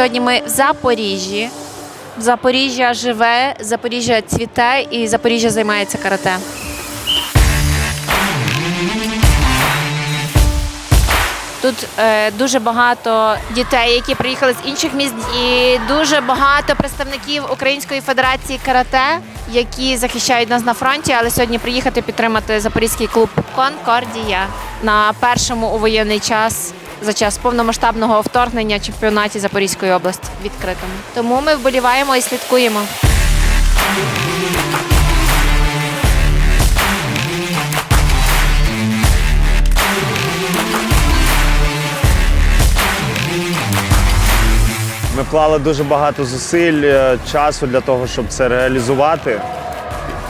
Сьогодні ми в Запоріжжі. Запоріжжя живе, Запоріжжя цвіте і Запоріжжя займається карате. Тут е, дуже багато дітей, які приїхали з інших міст, і дуже багато представників Української федерації карате, які захищають нас на фронті, але сьогодні приїхати підтримати запорізький клуб Конкордія на першому у воєнний час за час повномасштабного вторгнення чемпіонаті Запорізької області відкритому. Тому ми вболіваємо і слідкуємо. Ми вклали дуже багато зусиль, е, часу для того, щоб це реалізувати.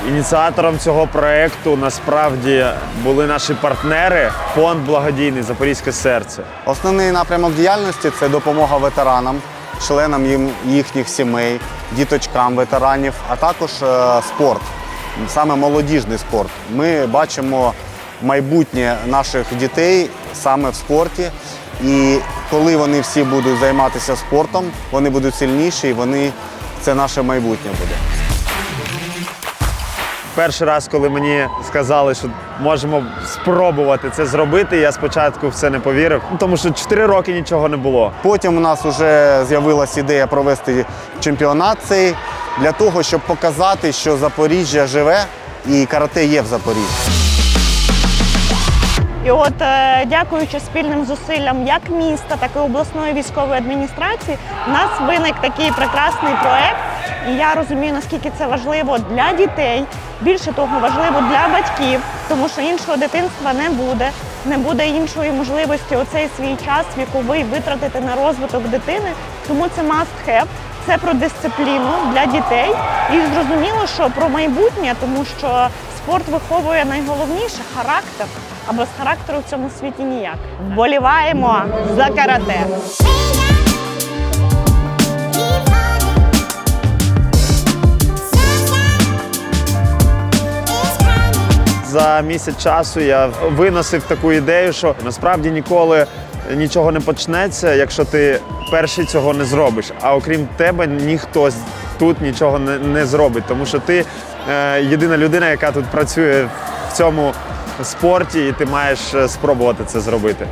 Ініціатором цього проєкту насправді були наші партнери, фонд благодійний Запорізьке серце. Основний напрямок діяльності це допомога ветеранам, членам їм їхніх сімей, діточкам ветеранів, а також е, спорт, саме молодіжний спорт. Ми бачимо майбутнє наших дітей саме в спорті. І коли вони всі будуть займатися спортом, вони будуть сильніші, і вони це наше майбутнє буде. Перший раз, коли мені сказали, що можемо спробувати це зробити, я спочатку в це не повірив, тому що 4 роки нічого не було. Потім у нас вже з'явилася ідея провести чемпіонат цей для того, щоб показати, що Запоріжжя живе і карате є в Запоріжжі. І от, е, дякуючи спільним зусиллям як міста, так і обласної військової адміністрації, в нас виник такий прекрасний проект. І я розумію, наскільки це важливо для дітей. Більше того, важливо для батьків, тому що іншого дитинства не буде, не буде іншої можливості оцей свій час віковий витратити на розвиток дитини. Тому це must have. Це про дисципліну для дітей. І зрозуміло, що про майбутнє, тому що спорт виховує найголовніше характер. А без характеру в цьому світі ніяк. Вболіваємо за карате. За місяць часу я виносив таку ідею, що насправді ніколи нічого не почнеться, якщо ти перший цього не зробиш. А окрім тебе, ніхто тут нічого не, не зробить, тому що ти е, єдина людина, яка тут працює в цьому спорті, і ти маєш е, спробувати це зробити.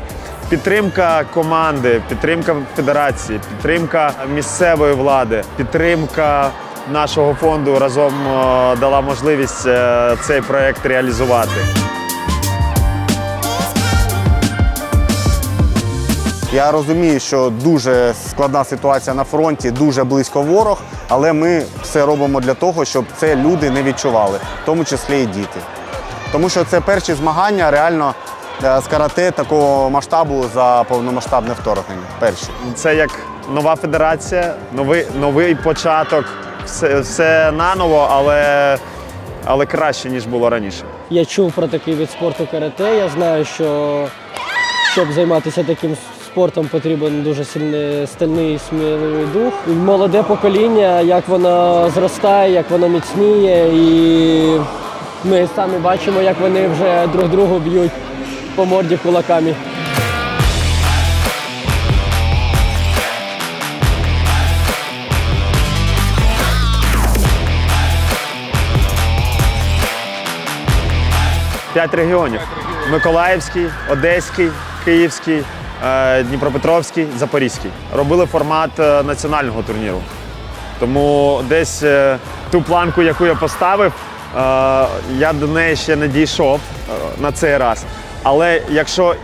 Підтримка команди, підтримка федерації, підтримка місцевої влади, підтримка нашого фонду разом е, дала можливість е, цей проект реалізувати. Я розумію, що дуже складна ситуація на фронті, дуже близько ворог, але ми все робимо для того, щоб це люди не відчували, в тому числі і діти. Тому що це перші змагання реально е, з карате такого масштабу за повномасштабне вторгнення. Перші. Це як нова федерація, новий, новий початок, все, все наново, але, але краще, ніж було раніше. Я чув про такий від спорту карате. Я знаю, що щоб займатися таким спортом, потрібен дуже сильний стильний сміливий дух. Молоде покоління, як воно зростає, як воно міцніє, і ми самі бачимо, як вони вже друг другу б'ють по морді кулаками. П'ять регіонів: Миколаївський, Одеський, Київський, е, Дніпропетровський, Запорізький. Робили формат е, національного турніру. Тому десь е, ту планку, яку я поставив, я до неї ще не дійшов на цей раз. Але якщо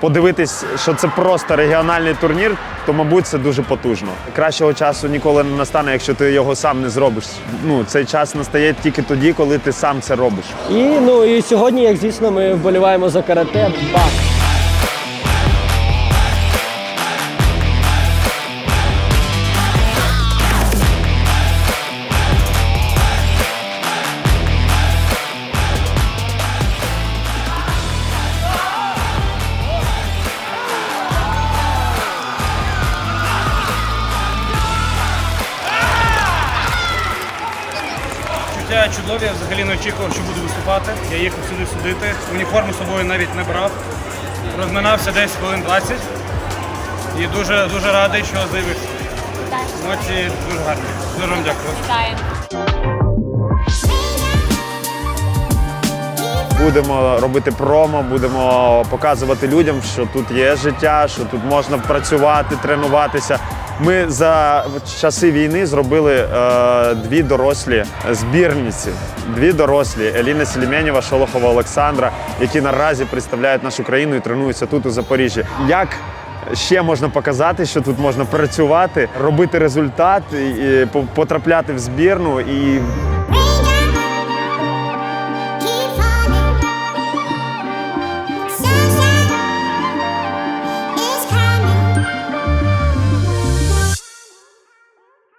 подивитись, що це просто регіональний турнір, то мабуть це дуже потужно. Кращого часу ніколи не настане, якщо ти його сам не зробиш. Ну цей час настає тільки тоді, коли ти сам це робиш. І ну і сьогодні, як звісно, ми вболіваємо за карате. Бах! Відчуття чудові, я взагалі не очікував, що буду виступати. Я їхав сюди судити. Уніформу з собою навіть не брав. Розминався десь хвилин 20 і дуже дуже радий, що заявився. Емоції дуже гарні. Дуже вам дякую. Будемо робити промо, будемо показувати людям, що тут є життя, що тут можна працювати, тренуватися. Ми за часи війни зробили е, дві дорослі збірниці. Дві дорослі Еліна Селіменєва, Шолохова Олександра, які наразі представляють нашу країну і тренуються тут у Запоріжжі. Як ще можна показати, що тут можна працювати, робити результат, і, і по- потрапляти в збірну і